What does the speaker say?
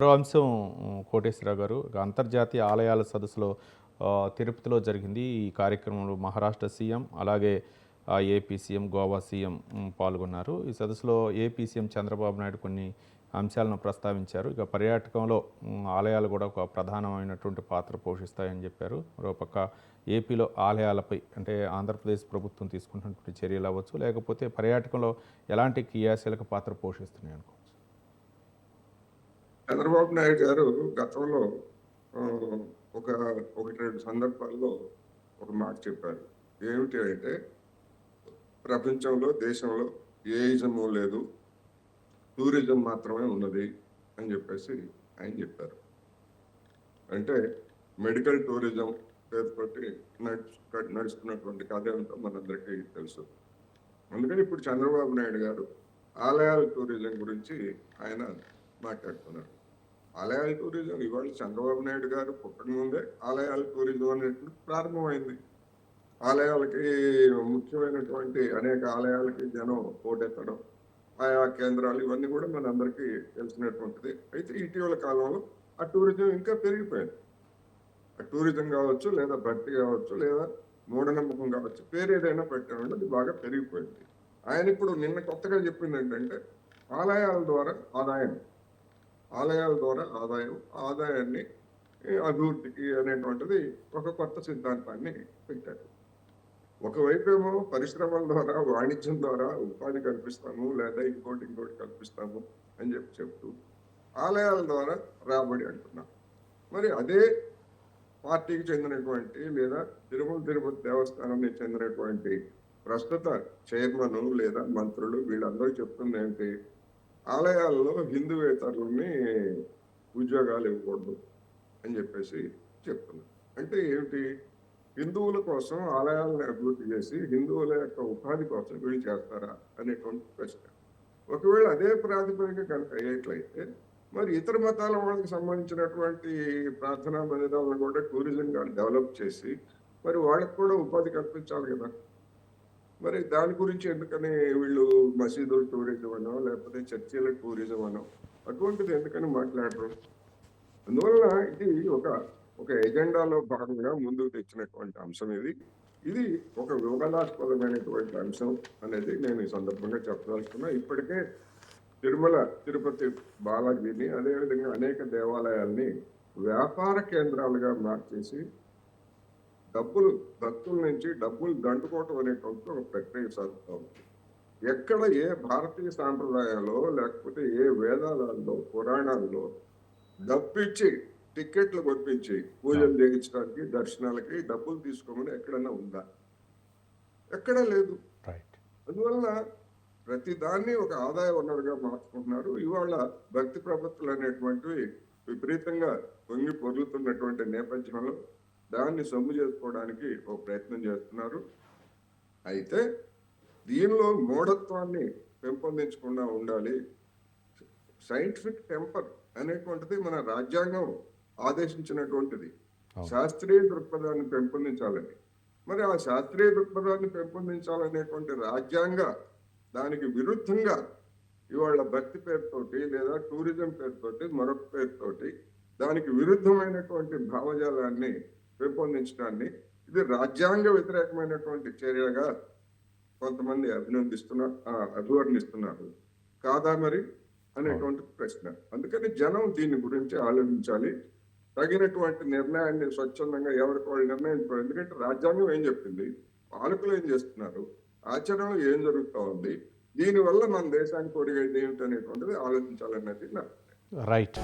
మరో అంశం కోటేశ్వరరావు గారు ఇక అంతర్జాతీయ ఆలయాల సదస్సులో తిరుపతిలో జరిగింది. ఈ కార్యక్రమంలో మహారాష్ట్ర సీఎం అలాగే ఏపీ సీఎం గోవా సీఎం పాల్గొన్నారు. ఈ సదస్సులో ఏపీ సీఎం చంద్రబాబు నాయుడు కొన్ని అంశాలను ప్రస్తావించారు. ఇక పర్యాటకంలో ఆలయాలు కూడా ఒక ప్రధానమైనటువంటి పాత్ర పోషిస్తాయని చెప్పారు. మరోపక్క ఏపీలో ఆలయాలపై అంటే ఆంధ్రప్రదేశ్ ప్రభుత్వం తీసుకుంటున్నటువంటి చర్యలు అవ్వచ్చు లేకపోతే పర్యాటకంలో ఎలాంటి క్రియాశీలక పాత్ర పోషిస్తున్నాయి అనుకో చంద్రబాబు నాయుడు గారు గతంలో ఒక ఒకటి రెండు సందర్భాల్లో ఒక మాట చెప్పారు. ఏమిటి అంటే ప్రపంచంలో దేశంలో ఏ ఇజము లేదు టూరిజం మాత్రమే ఉన్నది అని చెప్పేసి ఆయన చెప్పారు. అంటే మెడికల్ టూరిజం పేరుతోటి నడుచు నడుస్తున్నటువంటి కథ ఏమిటో మనందరికీ తెలుసు. అందుకని ఇప్పుడు చంద్రబాబు నాయుడు గారు ఆలయాల టూరిజం గురించి ఆయన మాట్లాడుతున్నారు. ఆలయాల టూరిజం ఇవాళ చంద్రబాబు నాయుడు గారు పుట్టక ముందే ఆలయాల టూరిజం అనేటువంటి ప్రారంభమైంది. ఆలయాలకి ముఖ్యమైనటువంటి అనేక ఆలయాలకి జనం పోటెత్తడం ఆయా కేంద్రాలు ఇవన్నీ కూడా మనందరికీ తెలిసినటువంటిది. అయితే ఇటీవల కాలంలో ఆ టూరిజం ఇంకా పెరిగిపోయింది. ఆ టూరిజం కావచ్చు లేదా భక్తి కావచ్చు లేదా మూఢనమ్మకం కావచ్చు పేరు ఏదైనా పెట్టామంటే అది బాగా పెరిగిపోయింది. ఆయన ఇప్పుడు నిన్న కొత్తగా చెప్పింది ఏంటంటే ఆలయాల ద్వారా ఆదాయం ఆలయాల ద్వారా ఆదాయం ఆదాయాన్ని అభివృద్ధికి అనేటువంటిది ఒక కొత్త సిద్ధాంతాన్ని పెట్టారు. ఒకవైపు ఏమో పరిశ్రమల ద్వారా వాణిజ్యం ద్వారా ఉపాధి కల్పిస్తాము లేదా ఇంకోటి ఇంకోటి కల్పిస్తాము అని చెప్పి చెప్తూ ఆలయాల ద్వారా రాబడి అంటున్నాం. మరి అదే పార్టీకి చెందినటువంటి లేదా తిరుమల తిరుపతి దేవస్థానానికి చెందినటువంటి ప్రస్తుత చైర్మన్ లేదా మంత్రులు వీళ్ళందరూ చెప్తుంది ఏంటి? ఆలయాల్లో హిందువేతరుల్ని ఉద్యోగాలు ఇవ్వకూడదు అని చెప్పేసి చెప్తున్నారు అంటే ఏమిటి? హిందువుల కోసం ఆలయాలను అభివృద్ధి చేసి హిందువుల యొక్క ఉపాధి కోసం వీళ్ళు చేస్తారా అనేటువంటి ప్రశ్న. ఒకవేళ అదే ప్రాతిపదిక కనుక అయ్యేట్లయితే మరి ఇతర మతాల వాళ్ళకి సంబంధించినటువంటి ప్రార్థనా మందిరాలను కూడా టూరిజం డెవలప్ చేసి మరి వాళ్ళకి కూడా ఉపాధి కల్పించాలి కదా. మరి దాని గురించి ఎందుకని వీళ్ళు మసీదులు టూరిజం అనో లేకపోతే చర్చిల టూరిజం అనో అటువంటిది ఎందుకని మాట్లాడరు? అందువల్ల ఇది ఒక ఒక ఎజెండాలో భాగంగా ముందుకు తెచ్చినటువంటి అంశం ఇది. ఇది ఒక వివాదాస్పదమైనటువంటి అంశం అనేది నేను ఈ సందర్భంగా చెప్పదలుచుకున్నా. ఇప్పటికే తిరుమల తిరుపతి బాలాజీని అదేవిధంగా అనేక దేవాలయాల్ని వ్యాపార కేంద్రాలుగా మార్చేసి డబ్బులు భక్తుల నుంచి డబ్బులు దండుకోవటం అనేటువంటి ఒక ప్రక్రియ సాగుతూ ఉంది. ఎక్కడ ఏ భారతీయ సాంప్రదాయాల్లో లేకపోతే ఏ వేదాలలో పురాణాల్లో డబ్బిచ్చి టిక్కెట్లు కొట్టించి పూజలు చేయించడానికి దర్శనాలకి డబ్బులు తీసుకోమని ఎక్కడన్నా ఉందా? ఎక్కడా లేదు. అందువల్ల ప్రతి దాన్ని ఒక ఆదాయ వనరుగా మార్చుకుంటున్నారు. ఇవాళ భక్తి ప్రపత్తులు అనేటువంటివి విపరీతంగా పొంగి పొర్లుతున్నటువంటి నేపథ్యంలో దాన్ని సొమ్ము చేసుకోవడానికి ఒక ప్రయత్నం చేస్తున్నారు. అయితే దీనిలో మూఢత్వాన్ని పెంపొందించకుండా ఉండాలి. సైంటిఫిక్ టెంపర్ అనేటువంటిది మన రాజ్యాంగం ఆదేశించినటువంటిది. శాస్త్రీయ దృక్పథాన్ని పెంపొందించాలని. మరి ఆ శాస్త్రీయ దృక్పథాన్ని పెంపొందించాలనేటువంటి రాజ్యాంగ దానికి విరుద్ధంగా ఇవాళ భక్తి పేరుతోటి లేదా టూరిజం పేరుతోటి మరొక పేరుతోటి దానికి విరుద్ధమైనటువంటి భావజాలాన్ని పెంపొందించడాన్ని ఇది రాజ్యాంగ వ్యతిరేకమైనటువంటి చర్యగా కొంతమంది అభినందిస్తున్నారు అభివర్ణిస్తున్నారు. కాదా మరి అనేటువంటి ప్రశ్న. అందుకని జనం దీని గురించి ఆలోచించాలి. తగినటువంటి నిర్ణయాన్ని స్వచ్ఛందంగా ఎవరికి వాళ్ళు నిర్ణయించుకోవాలి ఎందుకంటే రాజ్యాంగం ఏం చెప్పింది? పాలకులు ఏం చేస్తున్నారు? ఆచరణలో ఏం జరుగుతూ ఉంది? దీనివల్ల మన దేశానికి ఒడిగేది ఏమిటి అనేటువంటిది ఆలోచించాలన్నది నా రైట్.